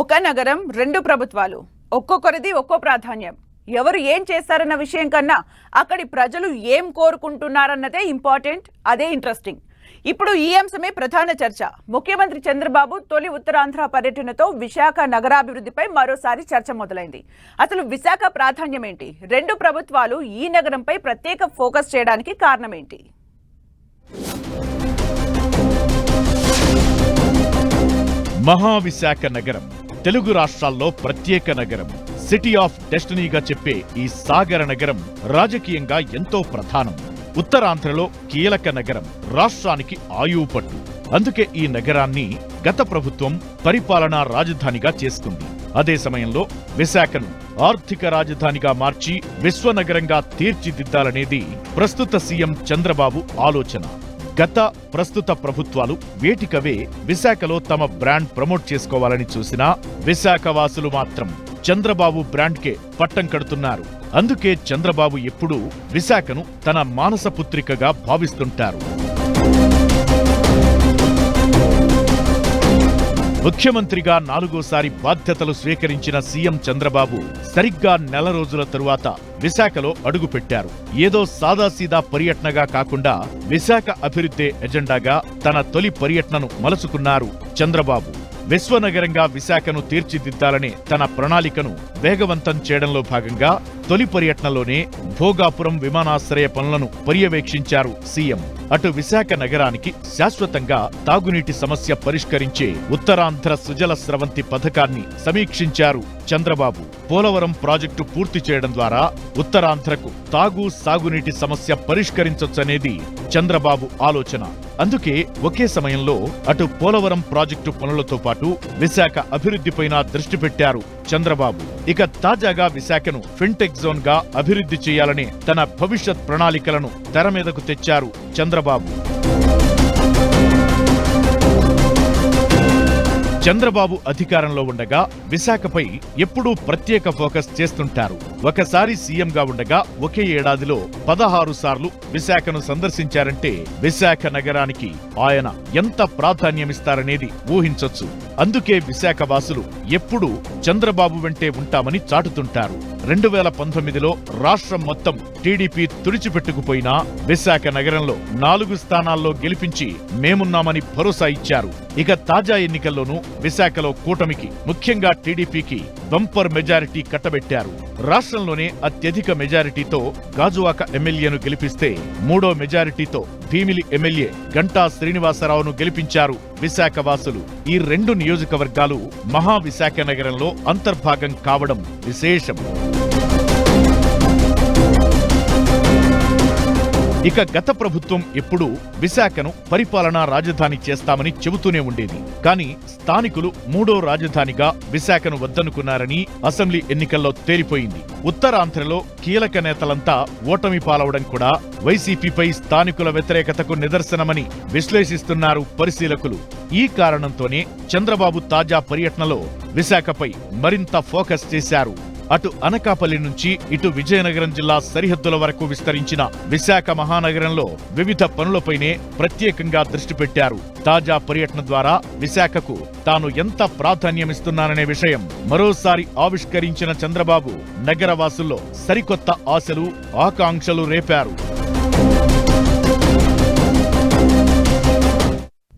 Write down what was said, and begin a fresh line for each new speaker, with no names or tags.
ఒక నగరం రెండు ప్రభుత్వాలు ఒక్కొక్కరిది ఒక్కో ప్రాధాన్యం. ఎవరు ఏం చేస్తారన్న విషయం కన్నా అక్కడి ప్రజలు ఏం కోరుకుంటున్నారన్నదే ఇంపార్టెంట్ అదే ఇంట్రెస్టింగ్. ఇప్పుడు ఈ అంశమే ప్రధాన చర్చ. ముఖ్యమంత్రి చంద్రబాబు తొలి ఉత్తరాంధ్ర పర్యటనతో విశాఖ నగరాభివృద్ధిపై మరోసారి చర్చ మొదలైంది. అసలు విశాఖ ప్రాధాన్యం ఏంటి రెండు ప్రభుత్వాలు ఈ నగరంపై ప్రత్యేక ఫోకస్ చేయడానికి కారణం ఏంటి
మహావిశాఖ నగరం. తెలుగు రాష్ట్రాల్లో ప్రత్యేక నగరం సిటీ ఆఫ్ డెస్టినీగా చెప్పే ఈ సాగర నగరం రాజకీయంగా ఎంతో ప్రధానం. ఉత్తరాంధ్రలో కీలక నగరం రాష్ట్రానికి ఆయువు పట్టు. అందుకే ఈ నగరాన్ని గత ప్రభుత్వం పరిపాలనా రాజధానిగా చేసుకుంది. అదే సమయంలో విశాఖను ఆర్థిక రాజధానిగా మార్చి విశ్వనగరంగా తీర్చిదిద్దాలనేది ప్రస్తుత సీఎం చంద్రబాబు ఆలోచన. గత ప్రస్తుత ప్రభుత్వాలు వేటికవే విశాఖలో తమ బ్రాండ్ ప్రమోట్ చేసుకోవాలని చూసినా విశాఖ వాసులు మాత్రం చంద్రబాబు బ్రాండ్కే పట్టం కడుతున్నారు. అందుకే చంద్రబాబు ఎప్పుడూ విశాఖను తన మానసపుత్రికగా భావిస్తుంటారు. ముఖ్యమంత్రిగా నాలుగోసారి బాధ్యతలు స్వీకరించిన సీఎం చంద్రబాబు సరిగ్గా నెల రోజుల తరువాత విశాఖలో అడుగుపెట్టారు ఏదో సాదాసీదా పర్యటనగా కాకుండా విశాఖ అభివృద్ధి ఎజెండాగా తన తొలి పర్యటనను మలుచుకున్నారు చంద్రబాబు. విశ్వనగరంగా విశాఖను తీర్చిదిద్దాలనే తన ప్రణాళికను వేగవంతం చేయడంలో భాగంగా తొలి పర్యటనలోనే భోగాపురం విమానాశ్రయ పనులను పర్యవేక్షించారు సీఎం. అటు విశాఖ నగరానికి శాశ్వతంగా తాగునీటి సమస్య పరిష్కరించే ఉత్తరాంధ్ర సుజల స్రవంతి పథకాన్ని సమీక్షించారు చంద్రబాబు. పోలవరం ప్రాజెక్టు పూర్తి చేయడం ద్వారా ఉత్తరాంధ్రకు తాగు సాగునీటి సమస్య పరిష్కరించొచ్చనేది చంద్రబాబు ఆలోచన. అందుకే ఒకే సమయంలో అటు పోలవరం ప్రాజెక్టు పనులతో పాటు విశాఖ అభివృద్ధిపైన దృష్టి పెట్టారు చంద్రబాబు. ఇక తాజాగా విశాఖను ఫిన్టెక్ జోన్గా అభివృద్ధి చేయాలనే తన భవిష్యత్ ప్రణాళికలను తెర మీదకు తెచ్చారు చంద్రబాబు. చంద్రబాబు అధికారంలో ఉండగా విశాఖపై ఎప్పుడూ ప్రత్యేక ఫోకస్ చేస్తుంటారు. ఒకసారి సీఎంగా ఉండగా ఒకే ఏడాదిలో పదహారు సార్లు విశాఖను సందర్శించారంటే విశాఖ నగరానికి ఆయన ఎంత ప్రాధాన్యమిస్తారనేది ఊహించొచ్చు. అందుకే విశాఖ వాసులు ఎప్పుడూ చంద్రబాబు వెంటే ఉంటామని చాటుతుంటారు. రెండు వేల పంతొమ్మిదిలో రాష్ట్రం మొత్తం టీడీపీ తుడిచిపెట్టుకుపోయినా విశాఖ నగరంలో నాలుగు స్థానాల్లో గెలిపించి మేమున్నామని భరోసా ఇచ్చారు. ఇక తాజా ఎన్నికల్లోనూ విశాఖలో కూటమికి ముఖ్యంగా టీడీపీకి బంపర్ మెజారిటీ కట్టబెట్టారు. రాష్ట్రంలోనే అత్యధిక మెజారిటీతో గాజువాక ఎమ్మెల్యేను గెలిపిస్తే మూడో మెజారిటీతో భీమిలి ఎమ్మెల్యే గంటా శ్రీనివాసరావును గెలిపించారు విశాఖ వాసులు. ఈ రెండు నియోజకవర్గాలు మహావిశాఖ నగరంలో అంతర్భాగం కావడం విశేషం. ఇక గత ప్రభుత్వం ఎప్పుడూ విశాఖను పరిపాలనా రాజధాని చేస్తామని చెబుతూనే ఉండేది. కానీ స్థానికులు మూడో రాజధానిగా విశాఖను వద్దనుకున్నారని అసెంబ్లీ ఎన్నికల్లో తేలిపోయింది. ఉత్తరాంధ్రలో కీలక నేతలంతా ఓటమి పాలవడం కూడా వైసీపీపై స్థానికుల వ్యతిరేకతకు నిదర్శనమని విశ్లేషిస్తున్నారు పరిశీలకులు. ఈ కారణంతోనే చంద్రబాబు తాజా పర్యటనలో విశాఖపై మరింత ఫోకస్ చేశారు. అటు అనకాపల్లి నుంచి ఇటు విజయనగరం జిల్లా సరిహద్దుల వరకు విస్తరించిన విశాఖ మహానగరంలో వివిధ పనులపైనే ప్రత్యేకంగా దృష్టి పెట్టారు. తాజా పర్యటన ద్వారా విశాఖకు తాను ఎంత ప్రాధాన్యమిస్తున్నాననే విషయం మరోసారి ఆవిష్కరించిన చంద్రబాబు నగరవాసుల్లో సరికొత్త ఆశలు ఆకాంక్షలు రేపారు.